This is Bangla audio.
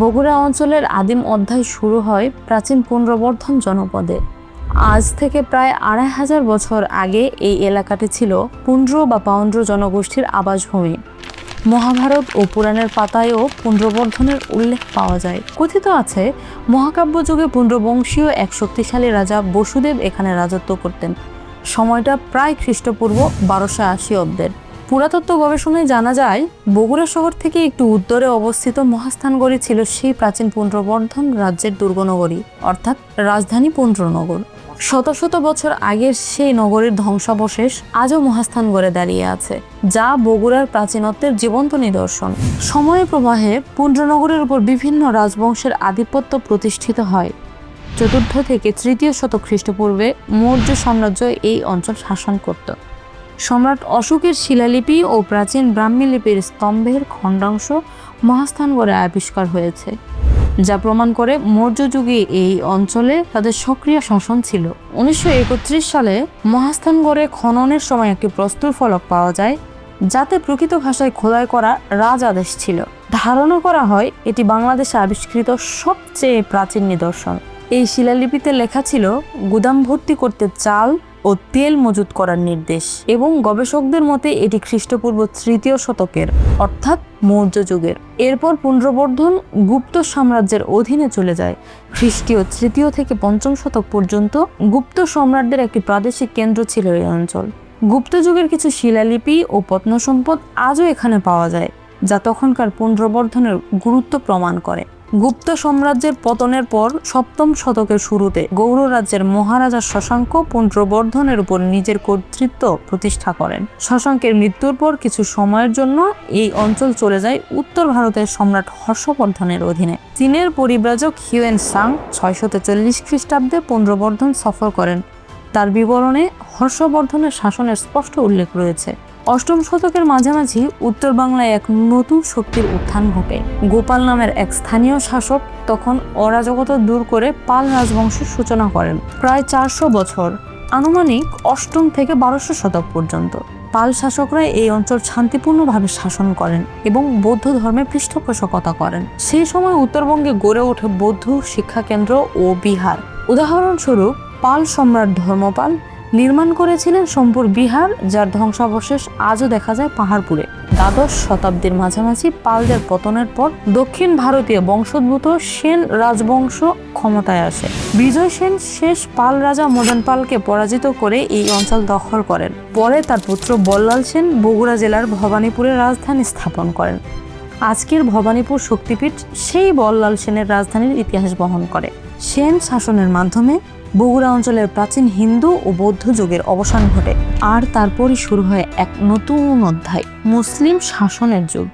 বগুড়া অঞ্চলের আদিম অধ্যায় শুরু হয় প্রাচীন পুনর্বর্ধন জনপদে। আজ থেকে প্রায় আড়াই হাজার বছর আগে এই এলাকাটি ছিল পুন্ড্র বা পাউন্ড্র জনগোষ্ঠীর আবাসভূমি। মহাভারত ও পুরাণের পাতায়ও পুনর্বর্ধনের উল্লেখ পাওয়া যায়। কথিত আছে, মহাকাব্য যুগে পুণ্ড্রবংশীয় এক শক্তিশালী রাজা বসুদেব এখানে রাজত্ব করতেন। সময়টা প্রায় খ্রিস্টপূর্ব বারোশো আশি অব্দের। পুরাতত্ত্ব গবেষণায় জানা যায়, বগুড়া শহর থেকে একটু উত্তরে অবস্থিত মহাস্থানগড়ি ছিল সেই প্রাচীন পুণ্ড্রবর্ধন রাজ্যের দুর্গনগরী, অর্থাৎ রাজধানী পুণ্ড্রনগর শত শত বছর আগের সেই নগরীর ধ্বংসাবশেষ আজও মহাস্থানগড়ে দাঁড়িয়ে আছে, যা বগুড়ার প্রাচীনত্বের জীবন্ত নিদর্শন। সময়ের প্রবাহে পুণ্ড্রনগরের উপর বিভিন্ন রাজবংশের আধিপত্য প্রতিষ্ঠিত হয়। চতুর্থ থেকে তৃতীয় শতক খ্রিস্টপূর্বে মৌর্য সাম্রাজ্য এই অঞ্চল শাসন করত। সম্রাট অশোকের শিলালিপি ও প্রাচীন ব্রাহ্মী লিপির স্তম্ভের খণ্ডাংশ মহাস্থানগড়ে আবিষ্কার হয়েছে, যা প্রমাণ করে মৌর্য যুগে এই অঞ্চলে তাদের সক্রিয় শাসন ছিল। উনিশশো একত্রিশ সালে মহাস্থানগড়ে খননের সময় একটি প্রস্তুর ফলক পাওয়া যায়, যাতে প্রকৃত ভাষায় খোদাই করা রাজ আদেশ ছিল। ধারণা করা হয় এটি বাংলাদেশে আবিষ্কৃত সবচেয়ে প্রাচীন নিদর্শন। এই শিলালিপিতে লেখা ছিল, গুদাম ভর্তি করতে চাল ও তেল মজুত করার নির্দেশ এবং গবেষকদের মতে এটি খ্রিস্টপূর্ব তৃতীয় শতকের, অর্থাৎ মৌর্য যুগের। এরপর পুনর্বর্ধন গুপ্ত সাম্রাজ্যের অধীনে চলে যায়। খ্রিস্টীয় তৃতীয় থেকে পঞ্চম শতক পর্যন্ত গুপ্ত সম্রাটদের একটি প্রাদেশিক কেন্দ্র ছিল এই অঞ্চল। গুপ্ত যুগের কিছু শিলালিপি ও প্রত্নসম্পদ আজও এখানে পাওয়া যায়, যা তখনকার পুনর্বর্ধনের গুরুত্ব প্রমাণ করে। গুপ্ত সাম্রাজ্যের পতনের পর সপ্তম শতকের শুরুতে গৌড় রাজ্যের মহারাজা শশাঙ্ক পুনর্বর্ধনের উপর নিজের কর্তৃত্ব প্রতিষ্ঠা করেন। শশাঙ্কের মৃত্যুর পর কিছু সময়ের জন্য এই অঞ্চল চলে যায় উত্তর ভারতের সম্রাট হর্ষবর্ধনের অধীনে। চীনের পরিব্রাজক হিউয়েন সাং ছয়শত চল্লিশ খ্রিস্টাব্দে পুনর্বর্ধন সফর করেন। তার বিবরণে হর্ষবর্ধনের শাসনের স্পষ্ট উল্লেখ রয়েছে। অষ্টম শতকের মাঝামাঝি উত্তর বাংলায় এক নতুন শক্তির উত্থান ঘটে। গোপাল নামের এক স্থানীয় শাসক তখন অরাজকতা দূর করে পাল রাজবংশের সূচনা করেন। প্রায় চারশো বছর, আনুমানিক অষ্টম থেকে বারোশো শতক পর্যন্ত। পাল শাসকরা এই অঞ্চল শান্তিপূর্ণভাবে শাসন করেন এবং বৌদ্ধ ধর্মে পৃষ্ঠপোষকতা করেন। সেই সময় উত্তরবঙ্গে গড়ে ওঠে বৌদ্ধ শিক্ষাকেন্দ্র ও বিহার। উদাহরণস্বরূপ, পাল সম্রাট ধর্মপাল নির্মাণ করেছিলেন সোমপুর বিহার, যার ধ্বংসাবশেষ আজও দেখা যায় পাহাড়পুরে। দ্বাদশ শতাব্দীর মাঝামাঝি পালদের পতনের পর দক্ষিণ ভারতীয় বংশোদ্ভূত সেন রাজবংশ ক্ষমতায় আসে। বিজয় সেন শেষ পাল রাজা মদন পালকে পরাজিত করে এই অঞ্চল দখল করেন। পরে তার পুত্র বল্লাল সেন বগুড়া জেলার ভবানীপুরের রাজধানী স্থাপন করেন। আজকের ভবানীপুর শক্তিপীঠ সেই বল্লাল সেনের রাজধানীর ইতিহাস বহন করে। সেন শাসনের মাধ্যমে বগুড়া অঞ্চলের প্রাচীন হিন্দু ও বৌদ্ধ যুগের অবসান ঘটে। আর তারপরই শুরু হয় এক নতুন অধ্যায়, মুসলিম শাসনের যুগ।